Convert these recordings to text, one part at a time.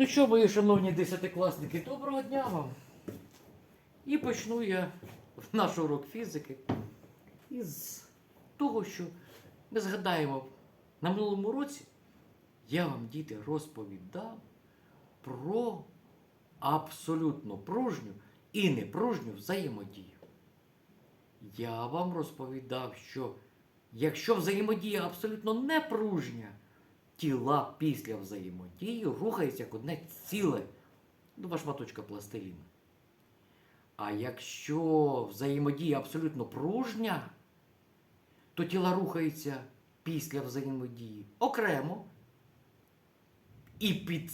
Ну що, мої шановні десятикласники, доброго дня вам. І почну я наш урок фізики із того, що ми згадаємо, на минулому році я вам, діти, розповідав про абсолютно пружню і непружню взаємодію. Я вам розповідав, що якщо взаємодія абсолютно непружня, тіла після взаємодії рухаються як одне ціле, два шматочка пластиліну. А якщо взаємодія абсолютно пружня, то тіла рухаються після взаємодії окремо і під,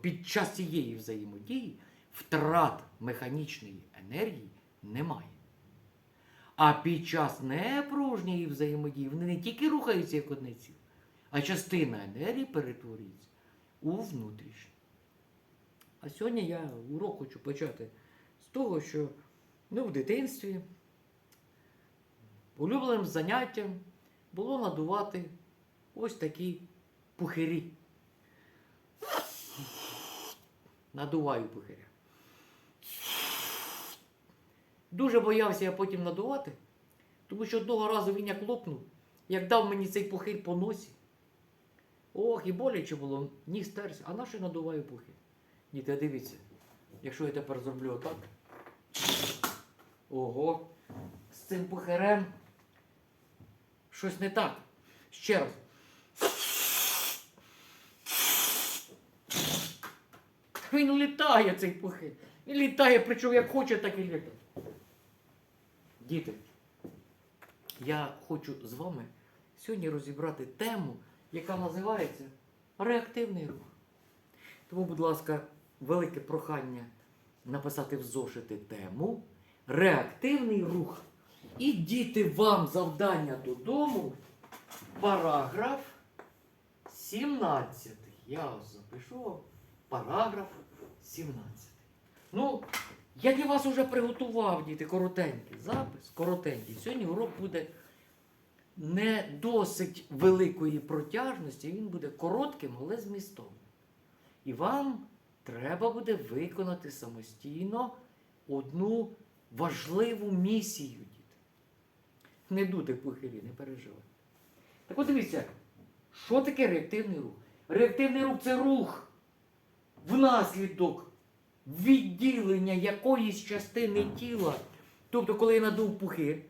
під час цієї взаємодії втрат механічної енергії немає. А під час непружньої взаємодії вони не тільки рухаються як одне ціле, а частина енергії перетворюється у внутрішню. А сьогодні я урок хочу почати з того, що ну, в дитинстві улюбленим заняттям було надувати ось такі пухирі. Надуваю пухиря. Дуже боявся я потім надувати, тому що одного разу він як лопнув, як дав мені цей пухир по носі. Ох, і боляче було, ніс терся, а наше надуваю пухир. Діти, дивіться, якщо я тепер зроблю отак. Ого, з цим пухирем щось не так. Ще раз. Він літає цей пухир. Він літає, причому як хоче, так і літає. Діти, я хочу з вами сьогодні розібрати тему, яка називається реактивний рух. Тому, будь ласка, велике прохання написати в зошити тему реактивний рух. І діти вам завдання додому, параграф 17. Я запишу параграф 17. Ну, я для вас вже приготував, діти, коротенький запис, коротенький. Сьогодні урок буде не досить великої протяжності, він буде коротким, але змістовним. І вам треба буде виконати самостійно одну важливу місію, діти. Не дути пухирі, не переживайте. Так от дивіться, що таке реактивний рух? Реактивний рух це рух внаслідок відділення якоїсь частини тіла. Тобто, коли я надув пухир,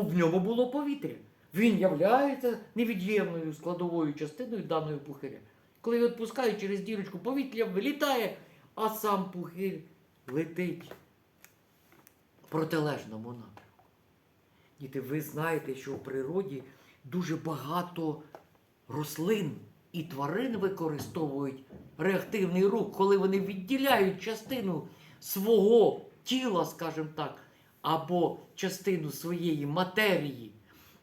в ньому було повітря. Він являється невід'ємною складовою частиною даної пухиря. Коли я відпускаю через дірочку, повітря вилітає, а сам пухир летить в протилежному напрямку. Діти, ви знаєте, що в природі дуже багато рослин і тварин використовують реактивний рух, коли вони відділяють частину свого тіла, скажімо так, або частину своєї матерії.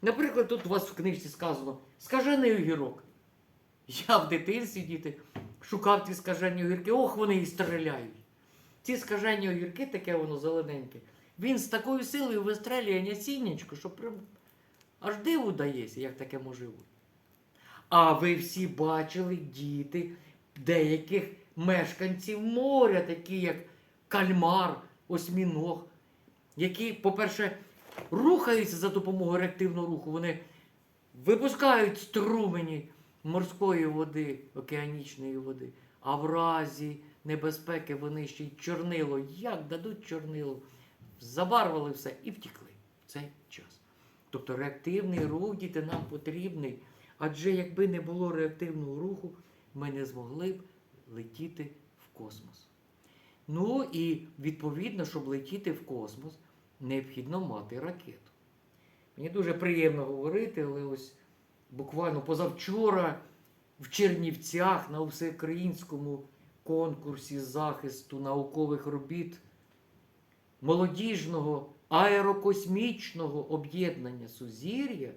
Наприклад, тут у вас в книжці сказано скажений огірок. Я в дитинстві, діти, шукав ті скажені огірки, ох, вони і стріляють. Ці скажені огірки, таке воно зелененьке, він з такою силою вистрелює насіннячко, що прям аж диву дається, як таке може бути. А ви всі бачили діти деяких мешканців моря, такі як кальмар, осьміног, які, по-перше, рухаються за допомогою реактивного руху. Вони випускають струмені морської води, океанічної води, а в разі небезпеки вони ще й чорнило. Як дадуть чорнило? Забарвили все і втікли цей час. Тобто реактивний рух діти нам потрібний. Адже якби не було реактивного руху, ми не змогли б летіти в космос. Ну і відповідно, щоб летіти в космос, необхідно мати ракету. Мені дуже приємно говорити, але ось буквально позавчора в Чернівцях на всеукраїнському конкурсі захисту наукових робіт молодіжного аерокосмічного об'єднання Сузір'я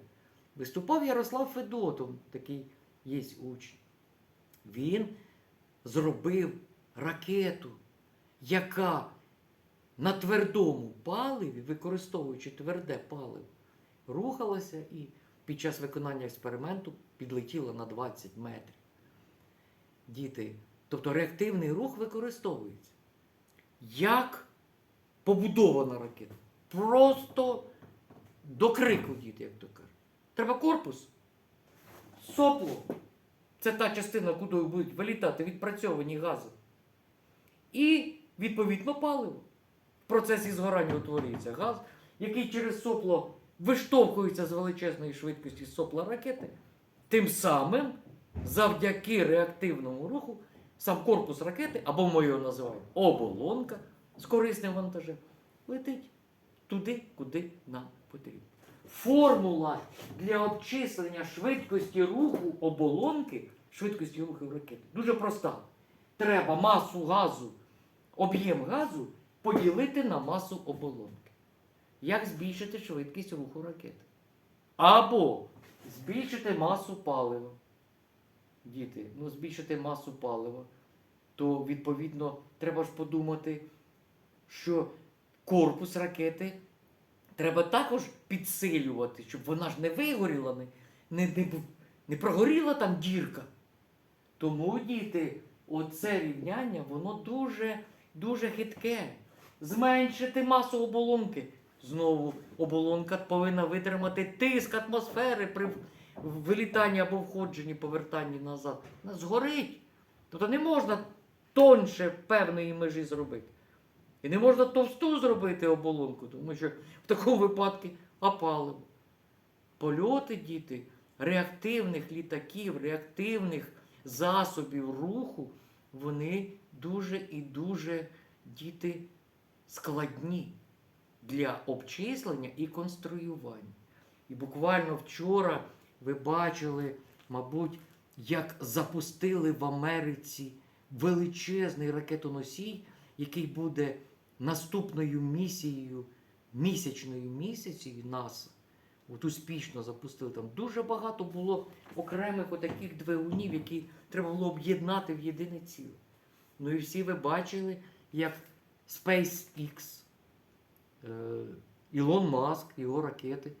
виступав Ярослав Федотов, такий є учень. Він зробив ракету, яка на твердому паливі, використовуючи тверде паливо, рухалася і під час виконання експерименту підлетіла на 20 метрів. діти, тобто реактивний рух використовується. Як побудована ракета. Просто до крику, діти, як то кажуть. Треба корпус, сопло. Це та частина, куди будуть вилітати відпрацьовані гази. І, відповідно, паливо. В процесі згорання утворюється газ, який через сопло виштовхується з величезної швидкості сопла ракети. Тим самим, завдяки реактивному руху, сам корпус ракети, або ми його називаємо оболонка з корисним вантажем, летить туди, куди нам потрібно. Формула для обчислення швидкості руху оболонки, швидкості руху ракети, дуже проста. Треба масу газу, об'єм газу поділити на масу оболонки. Як збільшити швидкість руху ракети? Або збільшити масу палива. Діти, ну збільшити масу палива, то відповідно треба ж подумати, що корпус ракети треба також підсилювати, щоб вона ж не вигоріла, не, не, не, прогоріла там дірка. Тому, діти, оце рівняння, воно дуже, дуже хитке. Зменшити масу оболонки. Знову оболонка повинна витримати тиск атмосфери при вилітанні або входженні, повертанні назад. Вона згорить. Тобто не можна тонше певної межі зробити. І не можна товсту зробити оболонку, тому що в такому випадку опалимо. Польоти, діти, реактивних літаків, реактивних засобів руху, вони дуже і дуже діти складні для обчислення і конструювання. І буквально вчора ви бачили, мабуть, як запустили в Америці величезний ракетоносій, який буде наступною місією, місячною місяцею НАСА. От успішно запустили там. Дуже багато було окремих отаких двигунів, які треба було об'єднати в єдине ціле. Ну і всі ви бачили, як SpaceX, е, Ілон Маск, його ракети,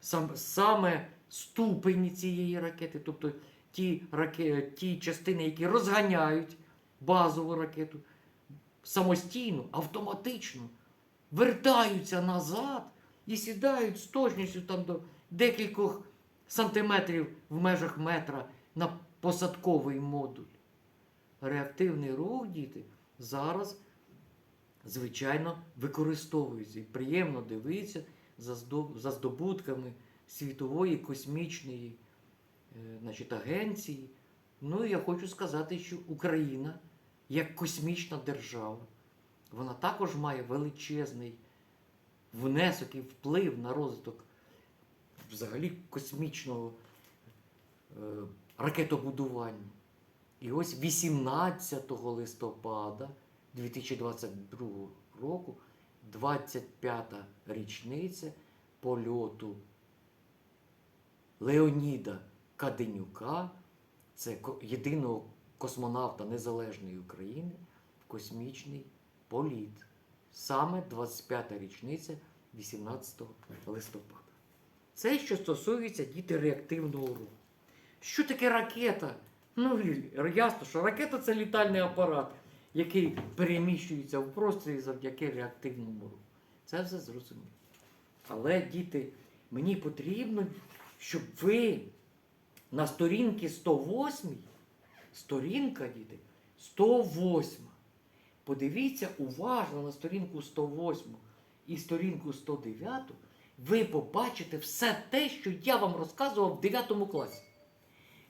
сам, саме ступені цієї ракети, тобто ті, раке, ті частини, які розганяють базову ракету, самостійно, автоматично вертаються назад і сідають з точністю там до декількох сантиметрів в межах метра на посадковий модуль. Реактивний рух, діти, зараз, звичайно, використовується. І приємно дивитися за здобутками світової космічної е, значить, агенції. Ну і я хочу сказати, що Україна, як космічна держава, вона також має величезний внесок і вплив на розвиток взагалі космічного е, ракетобудування. І ось 18 листопада 2022 року, 25-та річниця польоту Леоніда Каденюка, це єдиного космонавта Незалежної України в космічний політ. Саме 25-та річниця 18 листопада. Це що стосується діти реактивного руху. Що таке ракета? Ну, ясно, що ракета це літальний апарат, який переміщується в просторі завдяки реактивному руху. Це все зрозуміло. Але, діти, мені потрібно, щоб ви на сторінці 108, сторінка, діти, 108. Подивіться уважно на сторінку 108 і сторінку 109, ви побачите все те, що я вам розказував в 9 класі.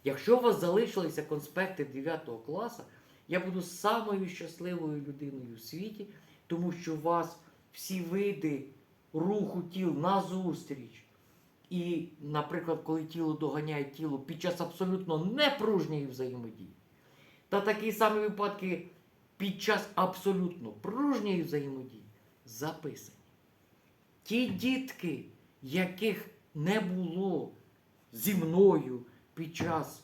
Якщо у вас залишилися конспекти 9 класу, я буду самою щасливою людиною в світі, тому що у вас всі види руху тіл назустріч. І, наприклад, коли тіло доганяє тіло під час абсолютно непружньої взаємодії, та такі самі випадки під час абсолютно пружньої взаємодії записані. Ті дітки, яких не було зі мною під час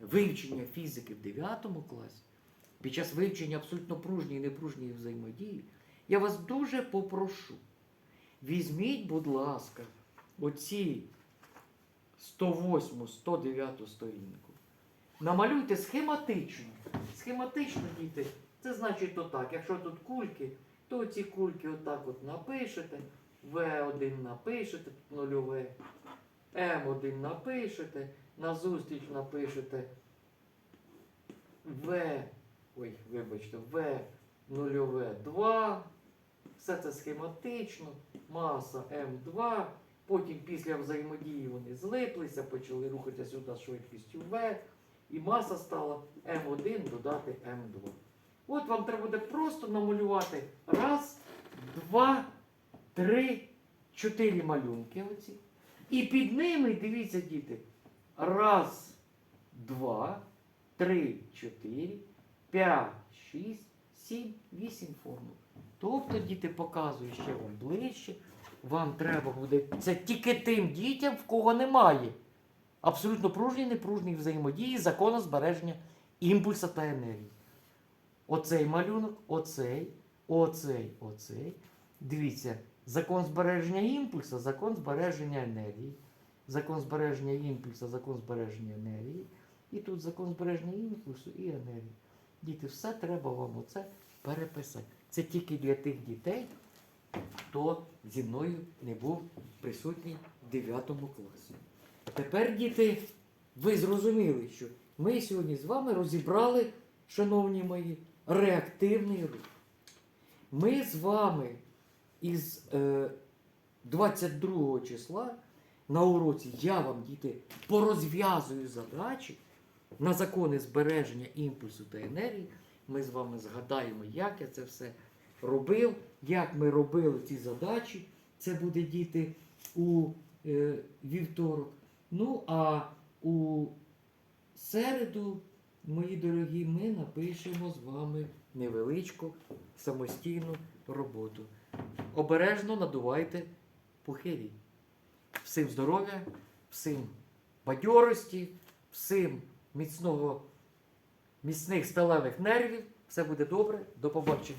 вивчення фізики в 9 класі, під час вивчення абсолютно пружньої і непружньої взаємодії, я вас дуже попрошу, візьміть, будь ласка, оці 108, 109 сторінку, намалюйте схематично. Схематично, діти, це значить отак. Якщо тут кульки, то ці кульки отак от напишете, В1 напишете, тут нульове, М1 напишете, назустріч напишете В, ой, вибачте, В нульове 2. Все це схематично, маса М2. Потім після взаємодії вони злиплися, почали рухатися сюди з швидкістю В. І маса стала М1 додати М2. От вам треба буде просто намалювати раз, два, три, чотири малюнки оці. І під ними, дивіться, діти, раз, два, три, чотири, п'ять, шість, сім, вісім формул. Тобто, діти показую ще вам ближче. Вам треба буде. Це тільки тим дітям, в кого немає. Абсолютно пружній, непружній взаємодії закону збереження імпульса та енергії. Оцей малюнок, оцей, оцей, оцей. Дивіться, закон збереження імпульса, закон збереження енергії. Закон збереження імпульса, закон збереження енергії. І тут закон збереження імпульсу і енергії. Діти, все треба вам оце переписати. Це тільки для тих дітей, хто зі мною не був присутній в 9 класі. Тепер, діти, ви зрозуміли, що ми сьогодні з вами розібрали, шановні мої, реактивний рух. Ми з вами із е, 22 числа на уроці я вам, діти, порозв'язую задачі на закони збереження імпульсу та енергії. Ми з вами згадаємо, як я це все робив, як ми робили ці задачі. Це буде діти у е, вівторок. Ну, а у середу, мої дорогі, ми напишемо з вами невеличку самостійну роботу. Обережно надувайте пухирі. Всім здоров'я, всім бадьорості, всім міцного, міцних сталевих нервів. Все буде добре. До побачення.